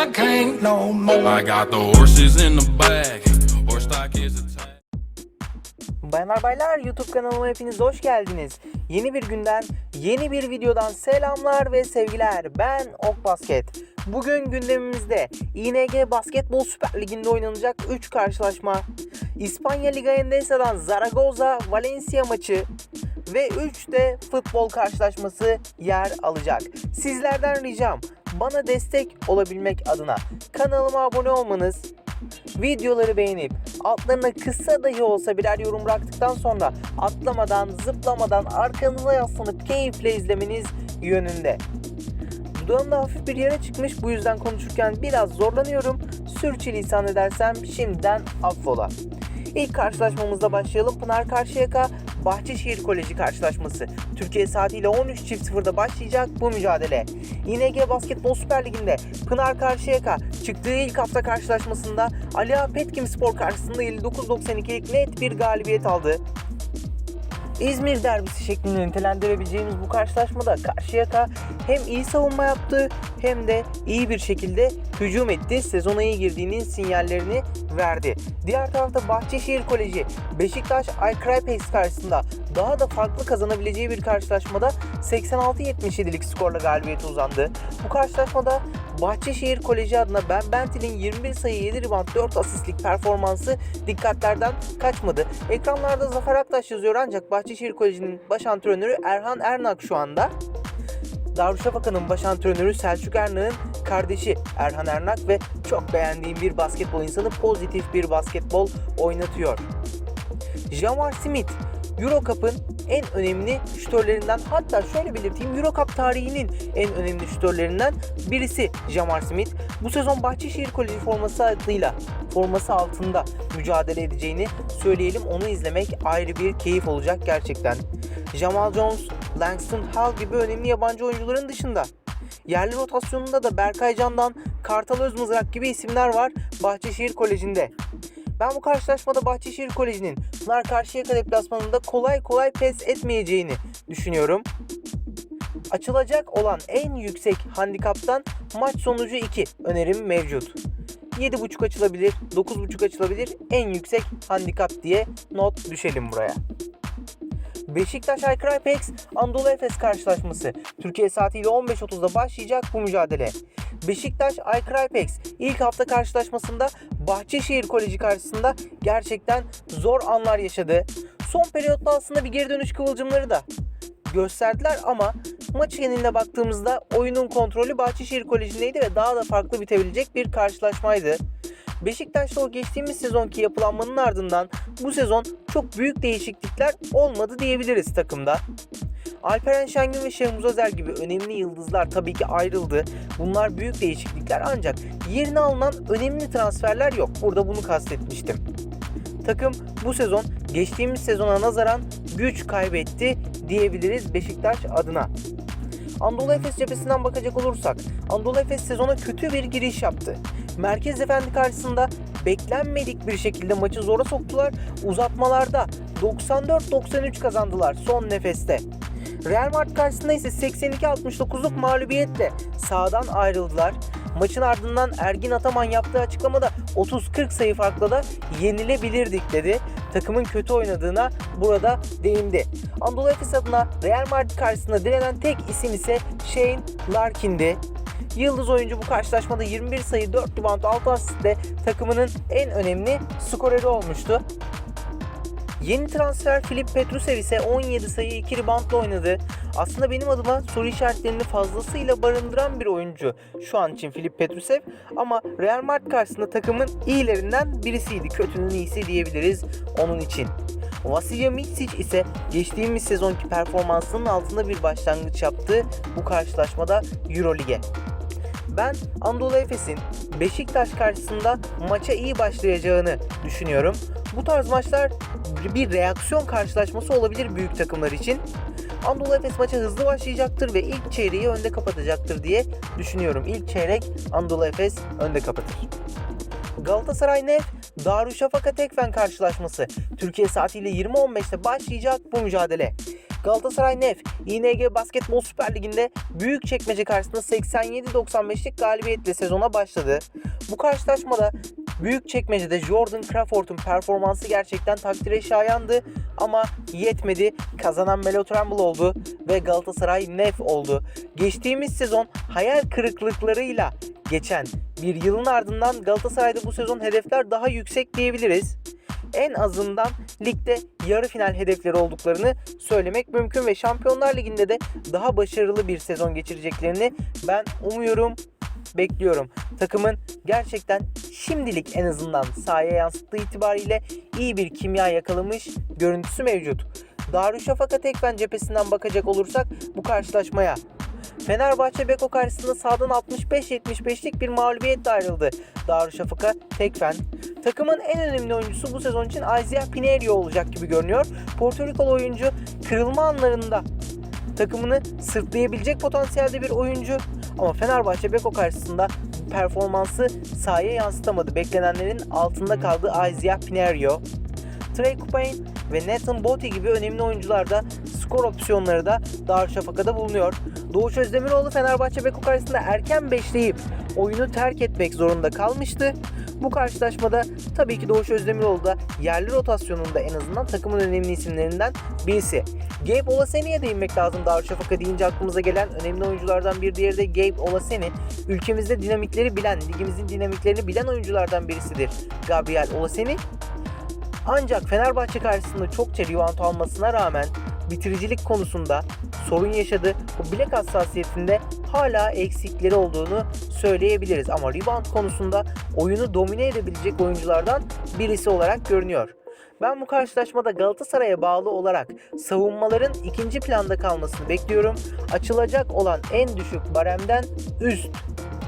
I can't no more. I got the horses in the back. Horse stock is attached. Bayanlar baylar YouTube kanalıma hepiniz hoş geldiniz. Yeni bir günden, yeni bir videodan selamlar ve sevgiler. Ben Ok Basket. Bugün gündemimizde ING Basketbol Süper Ligi'nde oynanacak 3 karşılaşma, İspanya Liga Endesa'dan Zaragoza Valencia maçı ve 3 de futbol karşılaşması yer alacak. Sizlerden ricam bana destek olabilmek adına kanalıma abone olmanız, Videoları beğenip altlarına kısa dahi olsa birer yorum bıraktıktan sonra atlamadan, zıplamadan arkanıza yaslanıp keyifle izlemeniz yönünde. Dudağımda hafif bir yere çıkmış bu yüzden konuşurken biraz zorlanıyorum. Sürçülisan edersem şimdiden affola. İlk karşılaşmamızda başlayalım. Pınar Karşıyaka Bahçeşehir Koleji karşılaşması. Türkiye saatiyle 13.00'da başlayacak bu mücadele. İNG Basketbol Süper Ligi'nde Pınar Karşıyaka çıktığı ilk hafta karşılaşmasında Ali Petkim Spor karşısında 59-92'lik net bir galibiyet aldı. İzmir derbisi şeklinde nitelendirebileceğimiz bu karşılaşmada Karşıyaka hem iyi savunma yaptı hem de iyi bir şekilde hücum etti. Sezona iyi girdiğinin sinyallerini verdi. Diğer tarafta Bahçeşehir Koleji Beşiktaş Aykırı karşısında daha da farklı kazanabileceği bir karşılaşmada 86-77'lik skorla galibiyete uzandı. Bu karşılaşmada Bahçeşehir Koleji adına Ben Bentil'in 21 sayı 7 rebound 4 asistlik performansı dikkatlerden kaçmadı. Ekranlarda Zafer Aktaş yazıyor ancak Bahçeşehir Koleji'nin baş antrenörü Erhan Ernak şu anda. Darüşşafaka'nın baş antrenörü Selçuk Ernak'ın kardeşi Erhan Ernak ve çok beğendiğim bir basketbol insanı pozitif bir basketbol oynatıyor. Jamar Smith Euro en önemli şütörlerinden hatta şöyle belirteyim Euro tarihinin en önemli şütörlerinden birisi Jamar Smith. Bu sezon Bahçeşehir Koleji forması adıyla forması altında mücadele edeceğini söyleyelim. Onu izlemek ayrı bir keyif olacak gerçekten. Jamal Jones, Langston Hall gibi önemli yabancı oyuncuların dışında Yerli rotasyonunda da Berkay Can'dan Kartal Özmızrak gibi isimler var Bahçeşehir Koleji'nde. Ben bu karşılaşmada Bahçeşehir Koleji'nin Pınar Karşıyaka deplasmanında kolay kolay pes etmeyeceğini düşünüyorum. Açılacak olan en yüksek handikaptan maç sonucu 2 önerim mevcut. 7.5 açılabilir, 9.5 açılabilir, en yüksek handikap diye not düşelim buraya. Beşiktaş Aykırı Apex Anadolu Efes karşılaşması. Türkiye saatiyle 15.30'da başlayacak bu mücadele. Beşiktaş Aykırı Apex ilk hafta karşılaşmasında Bahçeşehir Koleji karşısında gerçekten zor anlar yaşadı. Son periyotta aslında bir geri dönüş kıvılcımları da gösterdiler ama maç geneline baktığımızda oyunun kontrolü Bahçeşehir Koleji'ndeydi ve daha da farklı bitebilecek bir karşılaşmaydı. Beşiktaş'ta o geçtiğimiz sezonki yapılanmanın ardından bu sezon çok büyük değişiklikler olmadı diyebiliriz takımda. Alperen Şengün ve Şehmuz Özer gibi önemli yıldızlar tabii ki ayrıldı. Bunlar büyük değişiklikler ancak yerine alınan önemli transferler yok. Burada bunu kastetmiştim. Takım bu sezon geçtiğimiz sezona nazaran güç kaybetti diyebiliriz Beşiktaş adına. Anadolu Efes cephesinden bakacak olursak Anadolu Efes sezona kötü bir giriş yaptı. Merkez Efendi karşısında beklenmedik bir şekilde maçı zora soktular. Uzatmalarda 94-93 kazandılar son nefeste. Real Madrid karşısında ise 82-69'luk mağlubiyetle sağdan ayrıldılar. Maçın ardından Ergin Ataman yaptığı açıklamada 30-40 sayı farkla da yenilebilirdik dedi. Takımın kötü oynadığına burada değindi. Anadolu Efes adına Real Madrid karşısında direnen tek isim ise Shane Larkin'di. Yıldız oyuncu bu karşılaşmada 21 sayı 4 rebound 6 asistle takımının en önemli skoreri olmuştu. Yeni transfer Filip Petrusev ise 17 sayı 2 reboundla oynadı. Aslında benim adıma soru işaretlerini fazlasıyla barındıran bir oyuncu şu an için Filip Petrusev ama Real Madrid karşısında takımın iyilerinden birisiydi. Kötünün iyisi diyebiliriz onun için. Vasilya Mitsic ise geçtiğimiz sezonki performansının altında bir başlangıç yaptı bu karşılaşmada Eurolig'e. Ben Anadolu Efes'in Beşiktaş karşısında maça iyi başlayacağını düşünüyorum. Bu tarz maçlar bir reaksiyon karşılaşması olabilir büyük takımlar için. Anadolu Efes maça hızlı başlayacaktır ve ilk çeyreği önde kapatacaktır diye düşünüyorum. İlk çeyrek Anadolu Efes önde kapatır. Galatasaray Nef Darüşşafaka Tekfen karşılaşması. Türkiye saatiyle 20.15'te başlayacak bu mücadele. Galatasaray Nef, İNG Basketbol Süper Ligi'nde büyük çekmece karşısında 87-95'lik galibiyetle sezona başladı. Bu karşılaşmada büyük çekmecede Jordan Crawford'un performansı gerçekten takdire şayandı ama yetmedi. Kazanan Melo Trimble oldu ve Galatasaray Nef oldu. Geçtiğimiz sezon hayal kırıklıklarıyla geçen bir yılın ardından Galatasaray'da bu sezon hedefler daha yüksek diyebiliriz en azından ligde yarı final hedefleri olduklarını söylemek mümkün ve Şampiyonlar Ligi'nde de daha başarılı bir sezon geçireceklerini ben umuyorum, bekliyorum. Takımın gerçekten şimdilik en azından sahaya yansıttığı itibariyle iyi bir kimya yakalamış görüntüsü mevcut. Darüşşafaka Tekfen cephesinden bakacak olursak bu karşılaşmaya Fenerbahçe Beko karşısında sağdan 65-75'lik bir mağlubiyetle ayrıldı. Darüşşafaka Tekfen. Takımın en önemli oyuncusu bu sezon için Isaiah Pinheiro olacak gibi görünüyor. Porto Rikolu oyuncu kırılma anlarında takımını sırtlayabilecek potansiyelde bir oyuncu. Ama Fenerbahçe Beko karşısında performansı sahaya yansıtamadı. Beklenenlerin altında kaldı Isaiah Pinheiro. Trey Kupayne ve Nathan Botti gibi önemli oyuncular da skor opsiyonları da Darüşşafaka'da bulunuyor. Doğuş Özdemiroğlu Fenerbahçe Beko karşısında erken beşleyip oyunu terk etmek zorunda kalmıştı. Bu karşılaşmada tabii ki Doğuş Özdemiroğlu da yerli rotasyonunda en azından takımın önemli isimlerinden birisi. Gabe Olaseni'ye değinmek lazım Darüşşafaka deyince aklımıza gelen önemli oyunculardan bir diğeri de Gabe Olaseni. Ülkemizde dinamikleri bilen, ligimizin dinamiklerini bilen oyunculardan birisidir Gabriel Olaseni. Ancak Fenerbahçe karşısında çokça rebound almasına rağmen bitiricilik konusunda sorun yaşadı. Bu bilek hassasiyetinde hala eksikleri olduğunu söyleyebiliriz. Ama rebound konusunda oyunu domine edebilecek oyunculardan birisi olarak görünüyor. Ben bu karşılaşmada Galatasaray'a bağlı olarak savunmaların ikinci planda kalmasını bekliyorum. Açılacak olan en düşük baremden üst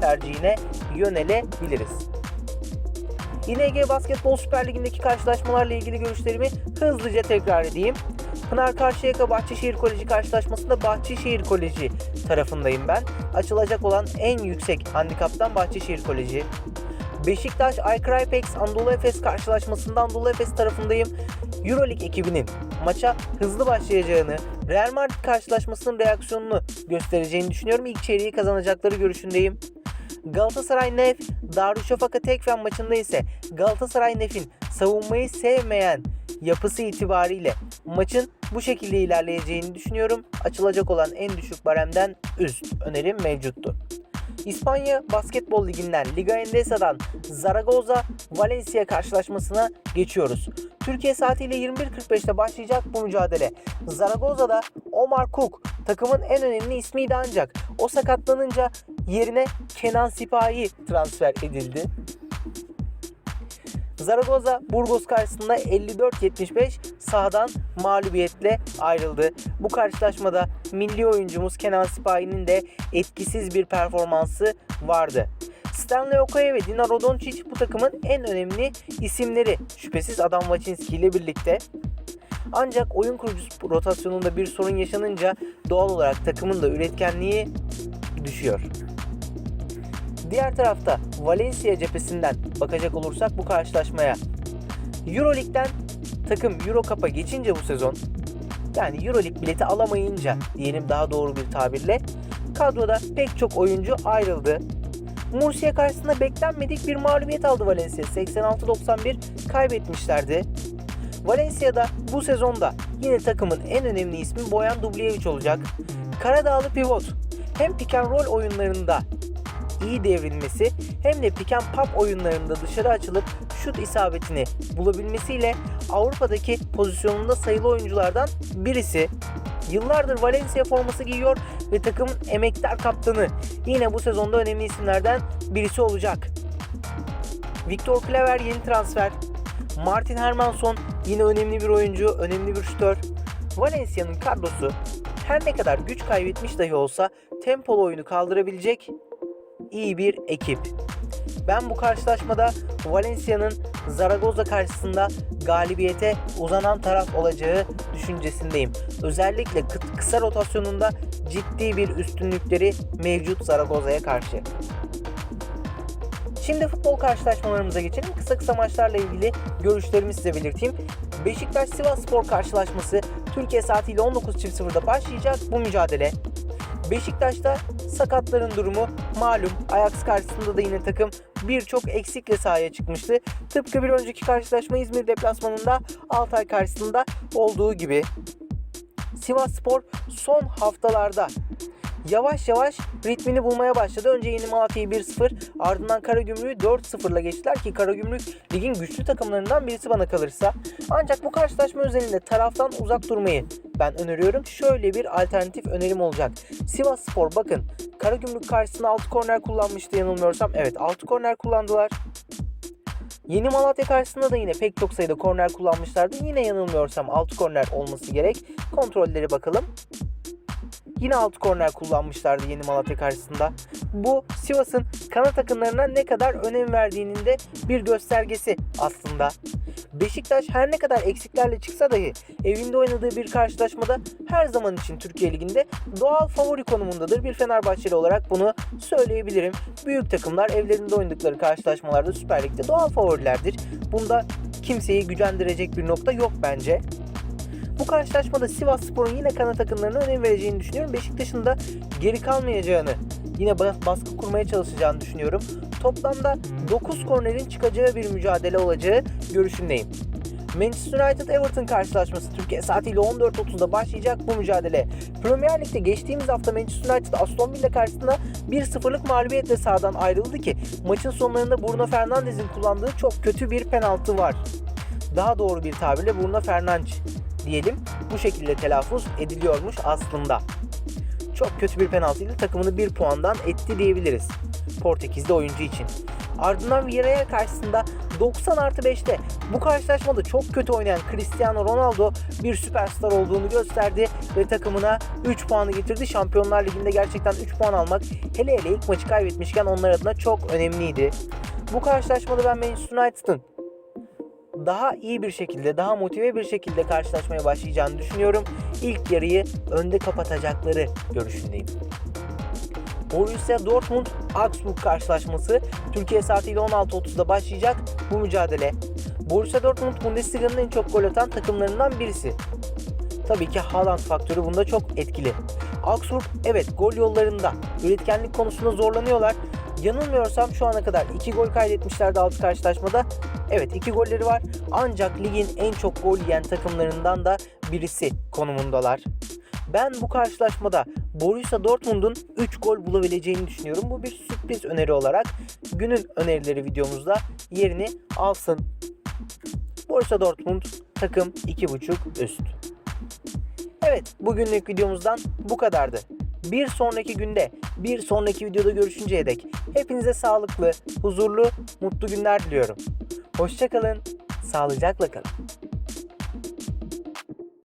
tercihine yönelebiliriz. İNG Basketbol Süper Ligi'ndeki karşılaşmalarla ilgili görüşlerimi hızlıca tekrar edeyim. Pınar Karşıyaka Bahçeşehir Koleji karşılaşmasında Bahçeşehir Koleji tarafındayım ben. Açılacak olan en yüksek handikaptan Bahçeşehir Koleji. Beşiktaş iCrypex Anadolu Efes karşılaşmasında Anadolu Efes tarafındayım. Euroleague ekibinin maça hızlı başlayacağını, Real Madrid karşılaşmasının reaksiyonunu göstereceğini düşünüyorum. İlk çeyreği kazanacakları görüşündeyim. Galatasaray Nef Darüşşafaka Tekfen maçında ise Galatasaray Nef'in savunmayı sevmeyen yapısı itibariyle maçın bu şekilde ilerleyeceğini düşünüyorum. Açılacak olan en düşük baremden üst önerim mevcuttu. İspanya Basketbol Ligi'nden Liga Endesa'dan Zaragoza Valencia karşılaşmasına geçiyoruz. Türkiye saatiyle 21.45'te başlayacak bu mücadele. Zaragoza'da Omar Cook takımın en önemli ismiydi ancak o sakatlanınca yerine Kenan Sipahi transfer edildi. Zaragoza Burgos karşısında 54-75 sahadan mağlubiyetle ayrıldı. Bu karşılaşmada milli oyuncumuz Kenan Sipahi'nin de etkisiz bir performansı vardı. Stanley Okoye ve Dina Rodoncic bu takımın en önemli isimleri. Şüphesiz Adam Wacinski ile birlikte. Ancak oyun kurucusu rotasyonunda bir sorun yaşanınca doğal olarak takımın da üretkenliği düşüyor. Diğer tarafta Valencia cephesinden bakacak olursak bu karşılaşmaya Euroleague'den takım Euro Cup'a geçince bu sezon yani Euroleague bileti alamayınca diyelim daha doğru bir tabirle kadroda pek çok oyuncu ayrıldı. Murcia karşısında beklenmedik bir mağlubiyet aldı Valencia. 86-91 kaybetmişlerdi. Valencia'da bu sezonda yine takımın en önemli ismi Boyan Dubljevic olacak. Karadağlı pivot hem pick and roll oyunlarında iyi devrilmesi hem de pick and pop oyunlarında dışarı açılıp şut isabetini bulabilmesiyle Avrupa'daki pozisyonunda sayılı oyunculardan birisi. Yıllardır Valencia forması giyiyor ve takımın emektar kaptanı. Yine bu sezonda önemli isimlerden birisi olacak. Victor Claver yeni transfer. Martin Hermanson yine önemli bir oyuncu, önemli bir şütör. Valencia'nın kadrosu her ne kadar güç kaybetmiş dahi olsa tempolu oyunu kaldırabilecek iyi bir ekip. Ben bu karşılaşmada Valencia'nın Zaragoza karşısında galibiyete uzanan taraf olacağı düşüncesindeyim. Özellikle kı- kısa rotasyonunda ciddi bir üstünlükleri mevcut Zaragoza'ya karşı. Şimdi futbol karşılaşmalarımıza geçelim. Kısa kısa maçlarla ilgili görüşlerimi size belirteyim. Beşiktaş Sivas Spor karşılaşması Türkiye saatiyle 19.00'da başlayacak bu mücadele. Beşiktaş'ta sakatların durumu malum. Ajax karşısında da yine takım birçok eksikle sahaya çıkmıştı. Tıpkı bir önceki karşılaşma İzmir deplasmanında Altay karşısında olduğu gibi. Sivas Spor son haftalarda yavaş yavaş ritmini bulmaya başladı. Önce Yeni Malatya'yı 1-0 ardından Karagümrük'ü 4-0'la geçtiler ki Karagümrük ligin güçlü takımlarından birisi bana kalırsa. Ancak bu karşılaşma özelinde taraftan uzak durmayı ben öneriyorum. Şöyle bir alternatif önerim olacak. Sivas Spor bakın Karagümrük karşısında 6 korner kullanmıştı yanılmıyorsam. Evet 6 korner kullandılar. Yeni Malatya karşısında da yine pek çok sayıda korner kullanmışlardı. Yine yanılmıyorsam 6 korner olması gerek. Kontrolleri bakalım. Yine 6 korner kullanmışlardı Yeni Malatya karşısında. Bu Sivas'ın kanat takımlarına ne kadar önem verdiğinin de bir göstergesi aslında. Beşiktaş her ne kadar eksiklerle çıksa dahi evinde oynadığı bir karşılaşmada her zaman için Türkiye Ligi'nde doğal favori konumundadır. Bir Fenerbahçeli olarak bunu söyleyebilirim. Büyük takımlar evlerinde oynadıkları karşılaşmalarda Süper Lig'de doğal favorilerdir. Bunda kimseyi gücendirecek bir nokta yok bence. Bu karşılaşmada Sivas Spor'un yine kanat takımlarına önem vereceğini düşünüyorum. Beşiktaş'ın da geri kalmayacağını, yine bas- baskı kurmaya çalışacağını düşünüyorum. Toplamda 9 kornerin çıkacağı bir mücadele olacağı görüşündeyim. Manchester United Everton karşılaşması Türkiye saatiyle 14.30'da başlayacak bu mücadele. Premier Lig'de geçtiğimiz hafta Manchester United Aston Villa karşısında 1-0'lık mağlubiyetle sahadan ayrıldı ki maçın sonlarında Bruno Fernandes'in kullandığı çok kötü bir penaltı var. Daha doğru bir tabirle Bruno Fernandes diyelim bu şekilde telaffuz ediliyormuş aslında. Çok kötü bir penaltıyla takımını bir puandan etti diyebiliriz. Portekizli oyuncu için. Ardından Villarreal karşısında 90 artı 5'te bu karşılaşmada çok kötü oynayan Cristiano Ronaldo bir süperstar olduğunu gösterdi ve takımına 3 puanı getirdi. Şampiyonlar Ligi'nde gerçekten 3 puan almak hele hele ilk maçı kaybetmişken onlar adına çok önemliydi. Bu karşılaşmada ben Manchester United'ın daha iyi bir şekilde, daha motive bir şekilde karşılaşmaya başlayacağını düşünüyorum. İlk yarıyı önde kapatacakları görüşündeyim. Borussia Dortmund Augsburg karşılaşması Türkiye saatiyle 16.30'da başlayacak bu mücadele. Borussia Dortmund Bundesliga'nın en çok gol atan takımlarından birisi. Tabii ki Haaland faktörü bunda çok etkili. Augsburg evet gol yollarında üretkenlik konusunda zorlanıyorlar. Yanılmıyorsam şu ana kadar 2 gol kaydetmişlerdi 6 karşılaşmada. Evet 2 golleri var ancak ligin en çok gol yiyen takımlarından da birisi konumundalar. Ben bu karşılaşmada Borussia Dortmund'un 3 gol bulabileceğini düşünüyorum. Bu bir sürpriz öneri olarak günün önerileri videomuzda yerini alsın. Borussia Dortmund takım 2.5 üst. Evet bugünlük videomuzdan bu kadardı. Bir sonraki günde, bir sonraki videoda görüşünceye dek hepinize sağlıklı, huzurlu, mutlu günler diliyorum. Hoşçakalın, sağlıcakla kalın.